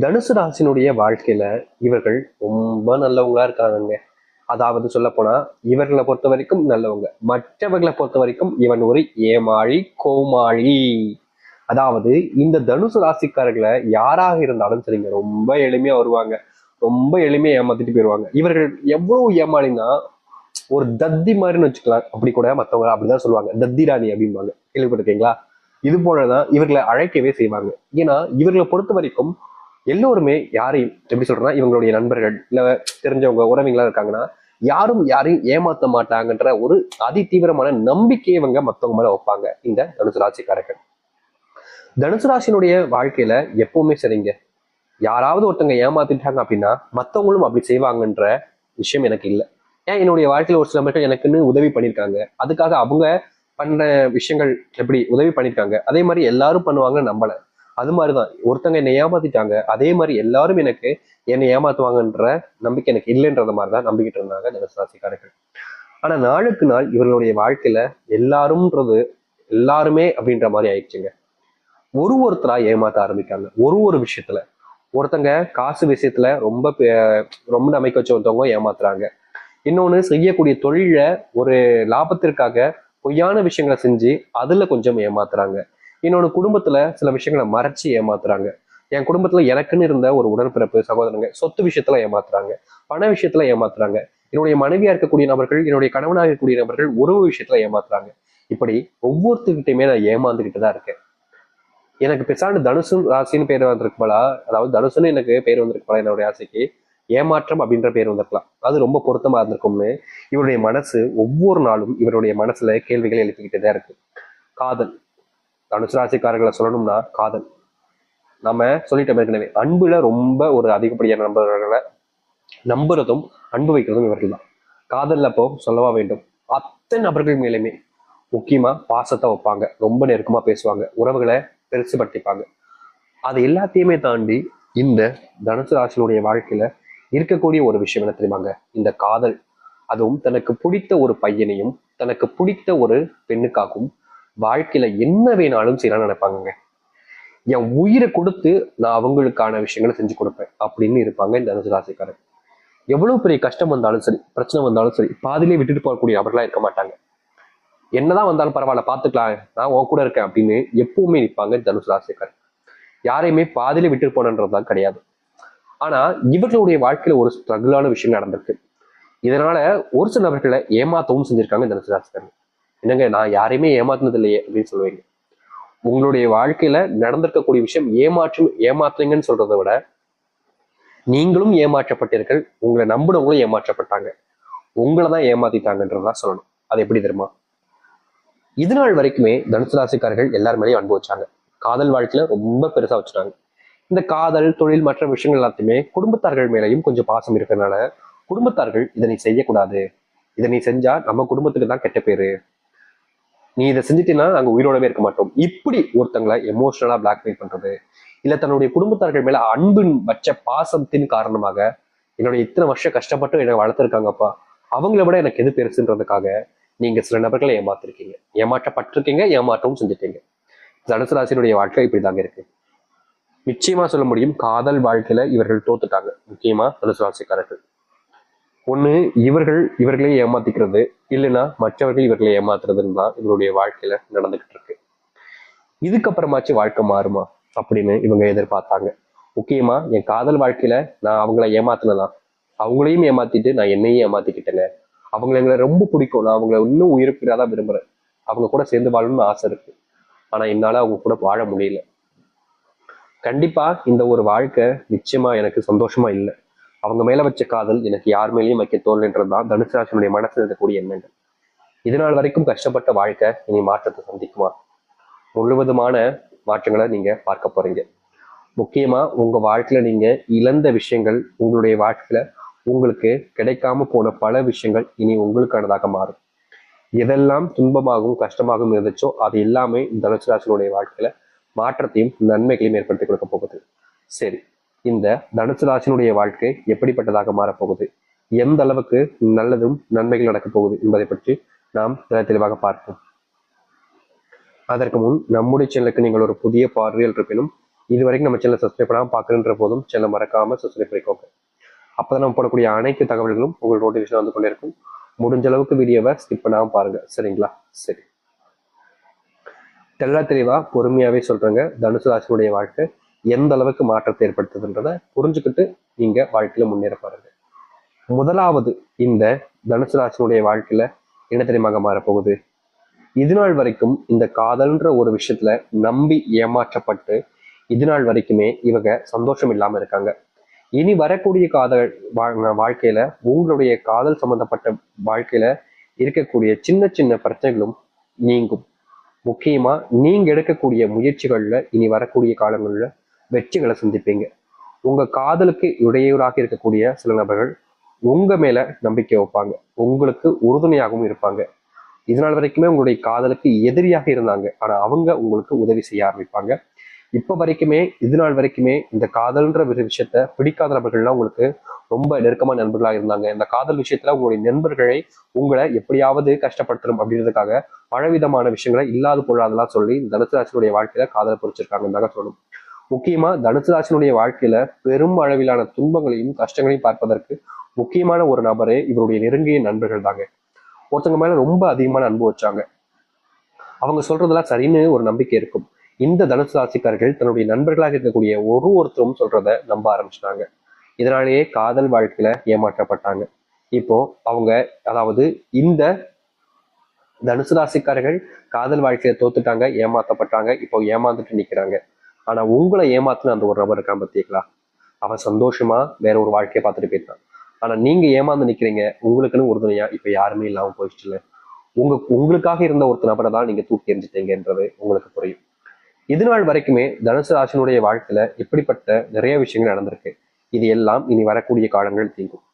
தனுசு ராசினுடைய வாழ்க்கையில இவர்கள் ரொம்ப நல்லவங்களா இருக்காங்க அதாவது சொல்ல போனா இவர்களை பொறுத்த வரைக்கும் நல்லவங்க. மற்றவர்களை பொறுத்த வரைக்கும் இவன் ஒரு ஏமாளி கோமாளி. அதாவது இந்த தனுசு ராசிக்காரர்களை யாராக இருந்தாலும் சரிங்க ரொம்ப எளிமையா வருவாங்க. ரொம்ப எளிமையா ஏமாத்திட்டு போயிடுவாங்க இவர்கள் எவ்வளவு ஏமாளினா ஒரு தத்தி மாதிரின்னு வச்சுக்கலாம். அப்படி கூட மற்றவங்க அப்படிதான் சொல்லுவாங்க. தத்தி ராணி அப்படிம்பாங்க. கேள்விப்பட்டிருக்கீங்களா? இது போலதான் இவர்களை அழைக்கவே செய்வாங்க. ஏன்னா இவர்களை பொறுத்த வரைக்கும் எல்லோருமே யாரையும் எப்படி சொல்றேன்னா இவங்களுடைய நண்பர்கள் இல்ல தெரிஞ்சவங்க உறவிங்களா இருக்காங்கன்னா யாரும் யாரையும் ஏமாத்த மாட்டாங்கன்ற ஒரு அதி தீவிரமான நம்பிக்கையை இவங்க மத்தவங்க மேல வைப்பாங்க இந்த தனுசு ராசிக்காரர்கள். தனுசு ராசினுடைய வாழ்க்கையில எப்பவுமே சரிங்க. யாராவது ஒருத்தங்க ஏமாத்திட்டாங்க அப்படின்னா மத்தவங்களும் அப்படி செய்வாங்கன்ற விஷயம் எனக்கு இல்லை. ஏன் என்னுடைய வாழ்க்கையில ஒரு சில மக்கள் எனக்குன்னு உதவி பண்ணியிருக்காங்க. அதுக்காக அவங்க பண்ண விஷயங்கள் எப்படி உதவி பண்ணியிருக்காங்க. அதே மாதிரி எல்லாரும் பண்ணுவாங்கன்னு நம்பலை. அது மாதிரிதான். ஒருத்தங்க என்னை ஏமாத்திட்டாங்க அதே மாதிரி எல்லாரும் எனக்கு என்னை ஏமாத்துவாங்கன்ற நம்பிக்கை எனக்கு இல்லைன்றத மாதிரிதான் நம்பிக்கிட்டு இருந்தாங்க தனுசராசிக்காரர்கள் ஆனா நாளுக்கு நாள் இவர்களுடைய வாழ்க்கையில எல்லாரும்ன்றது எல்லாருமே அப்படின்ற மாதிரி ஆயிடுச்சுங்க. ஒரு ஒருத்தரா ஏமாத்த ஆரம்பிக்காங்க. ஒரு ஒரு விஷயத்துல. ஒருத்தங்க காசு விஷயத்துல ரொம்ப ரொம்ப நம்பிக்கை வச்சு ஒருத்தவங்க ஏமாத்துறாங்க. இன்னொன்னு செய்யக்கூடிய தொழில ஒரு லாபத்திற்காக பொய்யான விஷயங்களை செஞ்சு அதுல கொஞ்சம் ஏமாத்துறாங்க. என்னோட குடும்பத்துல சில விஷயங்களை மறைச்சி ஏமாத்துறாங்க. என் குடும்பத்துல எனக்குன்னு இருந்த ஒரு உடன்பிறப்பு சகோதரங்க சொத்து விஷயத்துல ஏமாத்துறாங்க. பண விஷயத்துல ஏமாத்துறாங்க. என்னுடைய மனைவியா இருக்கக்கூடிய நபர்கள் என்னுடைய கணவனாக இருக்கக்கூடிய நபர்கள் உறவு விஷயத்துல ஏமாத்துறாங்க. இப்படி ஒவ்வொருத்தருக்கிட்டையுமே நான் ஏமாந்துகிட்டு தான் இருக்கேன். எனக்கு பெருசாண்டு தனுசு ராசின்னு பேர் வந்திருக்கு போல அதாவது தனுசுன்னு எனக்கு பேர் வந்திருக்கு போல என்னுடைய ஆசைக்கு? ஏமாற்றம் அப்படின்ற பேர் வந்திருக்கலாம். அது ரொம்ப பொருத்தமா இருந்திருக்கும்னு இவருடைய மனசு ஒவ்வொரு நாளும் இவருடைய மனசுல கேள்விகளை எழுப்பிக்கிட்டே தான் இருக்கு. காதல். தனுசு ராசிக்காரர்களை சொல்லணும்னா காதல். நம்ம சொல்லிட்டோம் ஏற்கனவே அன்புல ரொம்ப ஒரு அதிகப்படியான நம்பர்களை நம்புறதும் அன்பு வைக்கிறதும் இவர்கள் தான். காதல் அப்போ சொல்லவா வேண்டும்? அத்தனை நபர்கள் மேலுமே முக்கியமா பாசத்தை வைப்பாங்க. ரொம்ப நெருக்கமா பேசுவாங்க. உறவுகளை பெருசுபடுத்திப்பாங்க. அது எல்லாத்தையுமே தாண்டி இந்த தனுசு ராசினுடைய வாழ்க்கையில இருக்கக்கூடிய ஒரு விஷயம் என்ன தெரியுமாங்க? இந்த காதல். அதுவும் தனக்கு பிடித்த ஒரு பையனையும் தனக்கு பிடித்த ஒரு பெண்ணுக்காகவும் வாழ்க்கையில என்ன வேணாலும் செய்யலாம்னு நினைப்பாங்க என் உயிரை கொடுத்து நான் அவங்களுக்கான விஷயங்களை செஞ்சு கொடுப்பேன் அப்படின்னு இருப்பாங்க இந்த தனுசு ராசிக்காரர். எவ்வளவு பெரிய கஷ்டம் வந்தாலும் சரி பிரச்சனை வந்தாலும் சரி பாதியிலே விட்டுட்டு போகக்கூடிய நபர்களா இருக்க மாட்டாங்க. என்னதான் வந்தாலும் பரவாயில்ல பாத்துக்கலாம் நான் உன் கூட இருக்கேன் அப்படின்னு எப்பவுமே நிற்பாங்க தனுசு ராசிக்காரர். யாரையுமே பாதியில விட்டுட்டு போனன்றதுதான் கிடையாது. ஆனா இவர்களுடைய வாழ்க்கையில ஒரு ஸ்ட்ரகிளான விஷயம் நடந்திருக்கு. இதனால ஒரு சில நபர்களை ஏமாத்தவும் செஞ்சிருக்காங்க தனுசு ராசிக்காரன் என்னங்க நான் யாரையுமே ஏமாத்தினது இல்லையே அப்படின்னு சொல்லுவீங்க. உங்களுடைய வாழ்க்கையில நடந்திருக்கக்கூடிய விஷயம் ஏமாற்றும் ஏமாத்துறீங்கன்னு சொல்றதை விட நீங்களும் ஏமாற்றப்பட்டீர்கள் உங்களை நம்பினவங்களும் ஏமாற்றப்பட்டாங்க. உங்களை தான் ஏமாத்திட்டாங்கன்றதான் சொல்லணும். அது எப்படி தெரியுமா? இது நாள் வரைக்குமே தனுசு ராசிக்காரர்கள் எல்லார் மேலேயும் அன்பு வச்சாங்க. காதல் வாழ்க்கையில ரொம்ப பெருசா வச்சுட்டாங்க. இந்த காதல் தொழில் மற்ற விஷயங்கள் எல்லாத்தையுமே குடும்பத்தார்கள் மேலேயும் கொஞ்சம் பாசம் இருக்கிறதுனால குடும்பத்தார்கள் இதை நீ செய்யக்கூடாது. இதை நீ செஞ்சா நம்ம குடும்பத்துக்கு தான் கெட்ட பேரு. நீ இதை செஞ்சுட்டீங்கன்னா நாங்கள் உயிரோடவே இருக்க மாட்டோம். இப்படி ஒருத்தங்களை எமோஷனலாக பிளாக்மெயில் பண்ணுறது இல்லை தன்னுடைய குடும்பத்தார்கள் மேலே அன்பின் வச்ச பாசத்தின் காரணமாக என்னுடைய இத்தனை வருஷம் கஷ்டப்பட்டு என்னை வளர்த்துருக்காங்கப்பா. அவங்கள விட எனக்கு எது பெருசுன்றதுக்காக நீங்க சில நபர்களை ஏமாத்திருக்கீங்க. ஏமாற்றப்பட்டிருக்கீங்க ஏமாற்றவும் செஞ்சுட்டீங்க. தனுசு ராசியினுடைய வாழ்க்கை இப்படிதாங்க இருக்கு. நிச்சயமா சொல்ல முடியும் காதல் வாழ்க்கையில இவர்கள் தோத்துட்டாங்க. முக்கியமா தனுசு ராசிக்காரர்கள். ஒன்று இவர்கள் இவர்களையும் ஏமாத்திக்கிறது. இல்லைன்னா மற்றவர்கள் இவர்களை ஏமாத்துறதுன்னு தான் இவருடைய வாழ்க்கையில நடந்துகிட்டு இருக்கு. இதுக்கப்புறமாச்சு வாழ்க்கை மாறுமா அப்படின்னு இவங்க எதிர்பார்த்தாங்க. முக்கியமா என் காதல் வாழ்க்கையில நான் அவங்கள ஏமாத்தினலாம் அவங்களையும் ஏமாத்திட்டு நான் என்னையும் ஏமாத்திக்கிட்டேங்க அவங்களை எங்களை ரொம்ப பிடிக்கும். நான் அவங்கள இன்னும் உயிர்ப்பிடாதான் விரும்புறேன். அவங்க கூட சேர்ந்து வாழணும்னு ஆசை இருக்கு. ஆனா என்னால அவங்க கூட வாழ முடியல. கண்டிப்பா இந்த ஒரு வாழ்க்கை நிச்சயமா எனக்கு சந்தோஷமா இல்லை. அவங்க மேல வச்ச காதல் எனக்கு யார் மேலேயும் வைக்க தோல்ன்றதுதான் தனுசு ராசினுடைய மனசில் இருக்கக்கூடிய எண்ணங்கள். இதனால் வரைக்கும் கஷ்டப்பட்ட வாழ்க்கை இனி மாற்றத்தை சந்திக்குமா? முழுவதுமான மாற்றங்களை நீங்க பார்க்க போறீங்க. முக்கியமா உங்க வாழ்க்கையில நீங்க இழந்த விஷயங்கள் உங்களுடைய வாழ்க்கையில உங்களுக்கு கிடைக்காம போன பல விஷயங்கள் இனி உங்களுக்கானதாக மாறும். எதெல்லாம் துன்பமாகவும் கஷ்டமாகவும் இருந்துச்சோ அது எல்லாமே தனுசு ராசினுடைய வாழ்க்கையில மாற்றத்தையும் நன்மைகளையும் ஏற்படுத்தி கொடுக்க போகுது. சரி இந்த தனுசு ராசினுடைய வாழ்க்கை எப்படிப்பட்டதாக மாறப்போகுது? எந்த அளவுக்கு நல்லதும் நன்மைகள் நடக்கப் போகுது என்பதை பற்றி நாம் தெளிவாக பார்ப்போம். அதற்கு முன் நம்முடைய சேனலுக்கு நீங்கள் ஒரு புதிய பார்வையில் இருப்பினும் இது வரைக்கும் நம்ம சேனலை சப்ஸ்கிரைப் பண்ணாமல் பார்க்குறன்ற போதும் சேனல் மறக்காம சப்ஸ்கிரைப் பண்ணிக்கோங்க. அப்பதான் நம்ம போடக்கூடிய அனைத்து தகவல்களும் உங்களுக்கு நோட்டிஃபிகேஷன் வந்து கொண்டே இருக்கும் முடிஞ்ச அளவுக்கு வீடியோவை ஸ்கிப் பண்ணாமல் பாருங்க. சரிங்களா? சரி. தெல்ல தெளிவா பொறுமையாவே சொல்றேங்க. தனுசு ராசினுடைய வாழ்க்கை எந்த அளவுக்கு மாற்றத்தை ஏற்படுத்துதுன்றத புரிஞ்சுக்கிட்டு நீங்க வாழ்க்கையில முன்னேற பாருங்க முதலாவது இந்த தனுசு ராசினுடைய வாழ்க்கையில என்ன தெரியுமாக மாறப்போகுது? இது நாள் வரைக்கும் இந்த காதல்ன்ற ஒரு விஷயத்துல நம்பி ஏமாற்றப்பட்டு இது நாள் வரைக்குமே இவங்க சந்தோஷம் இல்லாம இருக்காங்க. இனி வரக்கூடிய காதல் வாழ்க்கையில உங்களுடைய காதல் சம்பந்தப்பட்ட வாழ்க்கையில இருக்கக்கூடிய சின்ன சின்ன பிரச்சனைகளும் நீங்கும். முக்கியமா நீங்க எடுக்கக்கூடிய முயற்சிகள்ல இனி வரக்கூடிய காலங்கள்ல வெற்றிகளை சந்திப்பீங்க. உங்க காதலுக்கு இடையூறாக இருக்கக்கூடிய சில நபர்கள் உங்க மேல நம்பிக்கை வைப்பாங்க. உங்களுக்கு உறுதுணையாகவும் இருப்பாங்க. இது நாள் வரைக்குமே உங்களுடைய காதலுக்கு எதிரியாக இருந்தாங்க. ஆனா அவங்க உங்களுக்கு உதவி செய்ய ஆரம்பிப்பாங்க. இப்ப வரைக்குமே இது நாள் வரைக்குமே இந்த காதல்ன்ற ஒரு விஷயத்த பிடிக்காத நபர்கள்லாம் உங்களுக்கு ரொம்ப நெருக்கமான நண்பர்களா இருந்தாங்க. இந்த காதல் விஷயத்துல உங்களுடைய நண்பர்களை உங்களை எப்படியாவது கஷ்டப்படுத்தணும் அப்படின்றதுக்காக பலவிதமான விஷயங்களை இல்லாத பொருளாதெல்லாம் சொல்லி தனுசு ராசினுடைய வாழ்க்கையில காதலை பொறிச்சிருக்காங்கன்னு சொல்லணும். முக்கியமா தனுசு ராசினுடைய வாழ்க்கையில பெரும் அளவிலான துன்பங்களையும் கஷ்டங்களையும் பார்ப்பதற்கு முக்கியமான ஒரு நபரே இவருடைய நெருங்கிய நண்பர்கள் தாங்க. ஒருத்தவங்க மேல ரொம்ப அதிகமான அன்பு வச்சாங்க. அவங்க சொல்றதெல்லாம் சரின்னு ஒரு நம்பிக்கை இருக்கும். இந்த தனுசு ராசிக்காரர்கள் தன்னுடைய நண்பர்களாக இருக்கக்கூடிய ஒரு ஒருத்தரும் சொல்றத நம்ப ஆரம்பிச்சிட்டாங்க. இதனாலேயே காதல் வாழ்க்கையில ஏமாற்றப்பட்டாங்க. இப்போ அவங்க அதாவது இந்த தனுசு ராசிக்காரர்கள் காதல் வாழ்க்கையில தோத்துட்டாங்க ஏமாத்தப்பட்டாங்க இப்போ ஏமாந்துட்டு நிக்கிறாங்க. ஆனா உங்களை ஏமாத்தின அந்த ஒரு நபர் இருக்கான் பார்த்தீங்களா அவன் சந்தோஷமா வேற ஒரு வாழ்க்கையை பார்த்துட்டு போயிட்டான் ஆனா நீங்க ஏமாந்து நிக்கிறீங்க உங்களுக்குன்னு உறுதுணையா இப்ப யாருமே இல்லாம போயிடுச்சுல உங்க உங்களுக்காக இருந்த ஒருத்த நபரை தான் நீங்க தூக்கி எறிஞ்சிட்டீங்கன்றது உங்களுக்கு புரியும். இது நாள் வரைக்குமே தனுசு ராசினுடைய வாழ்க்கையில இப்படிப்பட்ட நிறைய விஷயங்கள் நடந்திருக்கு. இது எல்லாம் இனி வரக்கூடிய காலங்கள் தீங்கும்.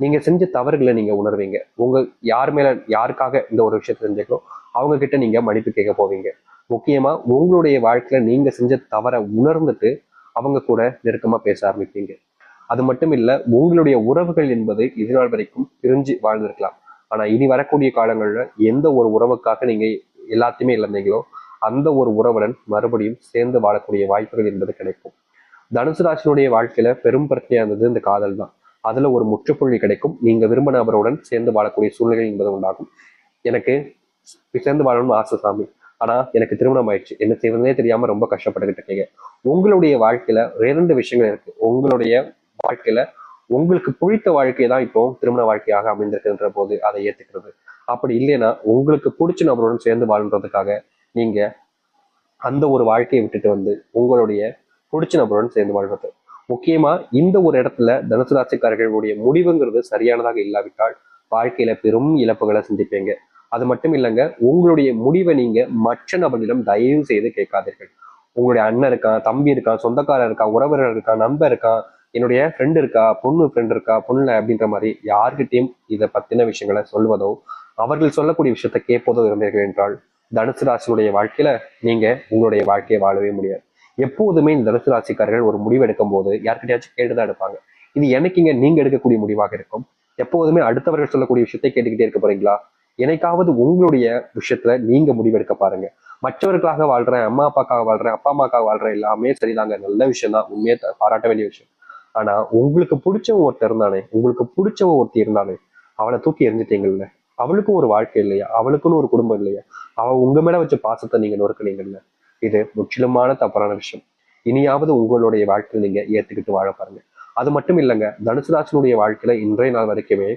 நீங்க செஞ்ச தவறுகளை நீங்க உணர்வீங்க. உங்க யார் மேல யாருக்காக இந்த ஒரு விஷயத்தை செஞ்சீங்களோ அவங்க கிட்ட நீங்க மன்னிப்பு கேட்க போவீங்க. முக்கியமா உங்களுடைய வாழ்க்கையில நீங்க செஞ்ச தவறை உணர்ந்துட்டு அவங்க கூட நெருக்கமா பேச ஆரம்பிப்பீங்க. அது மட்டும் இல்ல உங்களுடைய உறவுகள் என்பது இது வரைக்கும் பிரிஞ்சு வாழ்ந்திருக்கலாம். ஆனா இனி வரக்கூடிய காலங்கள்ல எந்த ஒரு உறவுக்காக நீங்க எல்லாத்தையுமே இழந்தீங்களோ அந்த ஒரு உறவுடன் மறுபடியும் சேர்ந்து வாழக்கூடிய வாய்ப்புகள் என்பது கிடைக்கும். தனுசு ராசினுடைய வாழ்க்கையில பெரும் பிரச்சனையா இருந்தது இந்த காதல் தான். அதுல ஒரு முற்றுப்புள்ளி கிடைக்கும். நீங்க விரும்ப நபருடன் சேர்ந்து வாழக்கூடிய சூழ்நிலை என்பது உண்டாகும். எனக்கு சேர்ந்து வாழணும்னு ஆசை சாமி. ஆனா எனக்கு திருமணம் ஆயிடுச்சு என்ன செய்வதே தெரியாம ரொம்ப கஷ்டப்பட்டுக்கிட்டு இருக்கீங்க. உங்களுடைய வாழ்க்கையில இரண்டு விஷயங்கள் இருக்கு. உங்களுடைய வாழ்க்கையில உங்களுக்கு பிடித்த வாழ்க்கை தான் இப்போ திருமண வாழ்க்கையாக அமைந்திருக்குன்ற போது அதை ஏத்துக்கிறது. அப்படி இல்லைன்னா உங்களுக்கு பிடிச்ச நபருடன் சேர்ந்து வாழ்றதுக்காக நீங்க அந்த ஒரு வாழ்க்கையை விட்டுட்டு வந்து உங்களுடைய பிடிச்ச நபருடன் சேர்ந்து வாழ்றது. முக்கியமா இந்த ஒரு இடத்துல தனுசு ராசிக்காரர்களுடைய முடிவுங்கிறது சரியானதாக இல்லாவிட்டால் வாழ்க்கையில பெரும் இழப்புகளை சந்திப்பீங்க. அது மட்டும் இல்லைங்க உங்களுடைய முடிவை நீங்க மற்ற நபரிடம் தயவு செய்து கேட்காதீர்கள். உங்களுடைய அண்ணன் இருக்கான் தம்பி இருக்கான் சொந்தக்காரர் இருக்கான் உறவினர் இருக்கான் நண்பர் இருக்கான் என்னுடைய ஃப்ரெண்ட் இருக்கா பொண்ணு ஃப்ரெண்ட் இருக்கா பொண்ணு அப்படின்ற மாதிரி யார்கிட்டையும் இதை பத்தின விஷயங்களை சொல்வதோ அவர்கள் சொல்லக்கூடிய விஷயத்தை கேட்பதோ இருந்தீர்கள் என்றால் தனுசு ராசியுடைய வாழ்க்கையில நீங்க உங்களுடைய வாழ்க்கையை வாழவே முடியாது. எப்போதுமே இந்த தனுசு ராசிக்காரர்கள் ஒரு முடிவு எடுக்கும் போது யார்கிட்டயாச்சும் கேட்டுதான் எடுப்பாங்க. இது என்னைக்குங்க நீங்க எடுக்கக்கூடிய முடிவாக இருக்கும்? எப்போதுமே அடுத்தவர்கள் சொல்லக்கூடிய விஷயத்தை கேட்டுக்கிட்டே இருக்க போறீங்களா? என்னைக்காவது உங்களுடைய விஷயத்துல நீங்க முடிவெடுக்க பாருங்க. மற்றவர்களுக்காக வாழ்றேன் அம்மா அப்பாக்காக வாழ்றேன் அப்பா அம்மாக்காக வாழ்றேன் எல்லாமே சரிதாங்க. நல்ல விஷயம் தான். உண்மையே பாராட்ட வேண்டிய விஷயம். ஆனா உங்களுக்கு பிடிச்சவன் ஒருத்தர் இருந்தானே உங்களுக்கு பிடிச்சவன் ஒருத்தர் இருந்தானே அவளை தூக்கி எறிஞ்சிட்டீங்கல்ல. அவளுக்கும் ஒரு வாழ்க்கை இல்லையா? அவளுக்குன்னு ஒரு குடும்பம் இல்லையா? அவ உங்க மேல வச்ச பாசத்தை நீங்க நொறுக்கினீங்கல்ல. இது முற்றிலுமான தவறான விஷயம். இனியாவது உங்களுடைய வாழ்க்கையில நீங்க ஏத்துக்கிட்டு வாழ பாருங்க. அது மட்டும் இல்லைங்க தனுசுராசனுடைய வாழ்க்கையில இன்றைய நாள் வரைக்குமே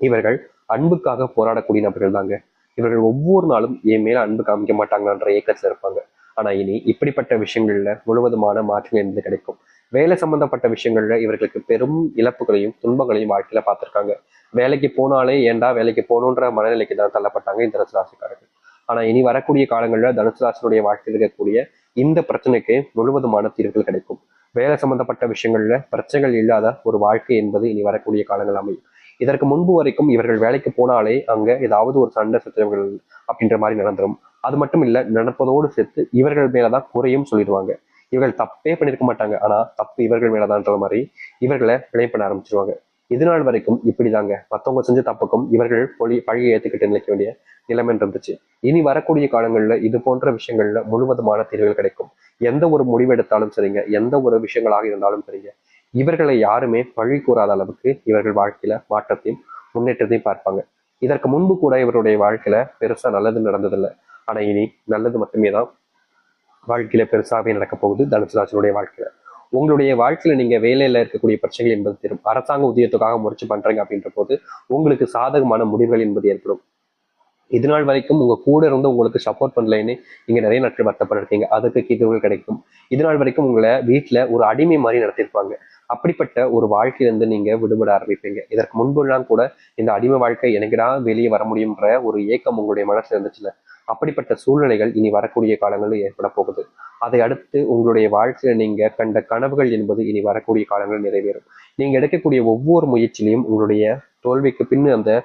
இவர்கள் அன்புக்காக போராடக்கூடிய நபர்கள் தாங்க இவர்கள் ஒவ்வொரு நாளும் என் மேல அன்பு காமிக்க மாட்டாங்கன்ற இயக்கத்தில் இருப்பாங்க. ஆனா இனி இப்படிப்பட்ட விஷயங்கள்ல முழுவதுமான மாற்றம் என்பது கிடைக்கும். வேலை சம்பந்தப்பட்ட விஷயங்கள்ல இவர்களுக்கு பெரும் இழப்புகளையும் துன்பங்களையும் வாழ்க்கையில பார்த்திருக்காங்க. வேலைக்கு போனாலே ஏன்டா வேலைக்கு போகணுன்ற மனநிலைக்கு தான் தள்ளப்பட்டாங்க இந்த தனுசு ராசிக்காரர்கள். ஆனா இனி வரக்கூடிய காலங்கள்ல தனுசு வாழ்க்கையில் இருக்கக்கூடிய இந்த பிரச்சனைக்கு முழுவதுமான தீர்வுகள் கிடைக்கும். வேலை சம்பந்தப்பட்ட விஷயங்கள்ல பிரச்சனைகள் இல்லாத ஒரு வாழ்க்கை என்பது இனி வரக்கூடிய காலங்கள் அமையும். இதற்கு முன்பு வரைக்கும் இவர்கள் வேலைக்கு போனாலே அங்க ஏதாவது ஒரு சண்டை சச்சரவுகள் அப்படின்ற மாதிரி நடந்துடும் அது மட்டும் இல்ல நடப்பதோடு சேர்த்து இவர்கள் மேலதான் குறையும் சொல்லிடுவாங்க. இவர்கள் தப்பே பண்ணிருக்க மாட்டாங்க. ஆனா தப்பு இவர்கள் மேலதான்ற மாதிரி இவர்களை பிளே பண்ண ஆரம்பிச்சிருவாங்க. இது நாள் வரைக்கும் இப்படிதாங்க. மத்தவங்க செஞ்ச தப்புக்கும் இவர்கள் பொழி பழியை ஏத்துக்கிட்டு நிலைக்க வேண்டிய நிலைமை இருந்துச்சு. இனி வரக்கூடிய காலங்கள்ல இது போன்ற விஷயங்கள்ல முழுவதுமான தீர்வுகள் கிடைக்கும். எந்த ஒரு முடிவு எடுத்தாலும் சரிங்க. எந்த ஒரு விஷயங்களாக இருந்தாலும் சரிங்க. இவர்களை யாருமே பழி கூறாத அளவுக்கு இவர்கள் வாழ்க்கையில மாற்றத்தையும் முன்னேற்றத்தையும் பார்ப்பாங்க. இதற்கு முன்பு கூட இவருடைய வாழ்க்கையில பெருசா நல்லது நடந்ததில்லை. ஆனா இனி நல்லது மட்டுமே தான் வாழ்க்கையில பெருசாகவே நடக்க போகுது தனுசு வாழ்க்கையில. உங்களுடைய வாழ்க்கையில நீங்க வேலையில இருக்கக்கூடிய பிரச்சனைகள் என்பது தெரியும் அரசாங்க உதயத்துக்காக முயற்சி பண்றீங்க அப்படின்ற போது உங்களுக்கு சாதகமான முடிவுகள் என்பது ஏற்படும். இது நாள் வரைக்கும் உங்க கூட இருந்து உங்களுக்கு சப்போர்ட் பண்ணலைன்னு நீங்க நிறைய நாட்கள் வருத்தப்பட்டிருக்கீங்க. அதுக்கு கீதுகள் கிடைக்கும். இது நாள் வரைக்கும் உங்களை வீட்டுல ஒரு அடிமை மாதிரி நடத்திருப்பாங்க அப்படிப்பட்ட ஒரு வாழ்க்கையிலிருந்து நீங்க விடுபட ஆரம்பிப்பீங்க. இதற்கு முன்பெல்லாம் கூட இந்த அடிமை வாழ்க்கை எனக்குடா வெளியே வர முடியுன்ற ஒரு ஏக்கம் உங்களுடைய மனசுல இருந்துச்சுல? அப்படிப்பட்ட சூழ்நிலைகள் இனி வரக்கூடிய காலங்களில் ஏற்பட போகுது. அதை அடுத்து உங்களுடைய வாழ்க்கையில நீங்க கண்ட கனவுகள் என்பது இனி வரக்கூடிய காலங்களில் நிறைவேறும். நீங்க எடுக்கக்கூடிய ஒவ்வொரு முயற்சியிலையும் உங்களுடைய தோல்விக்கு பின்னு அந்த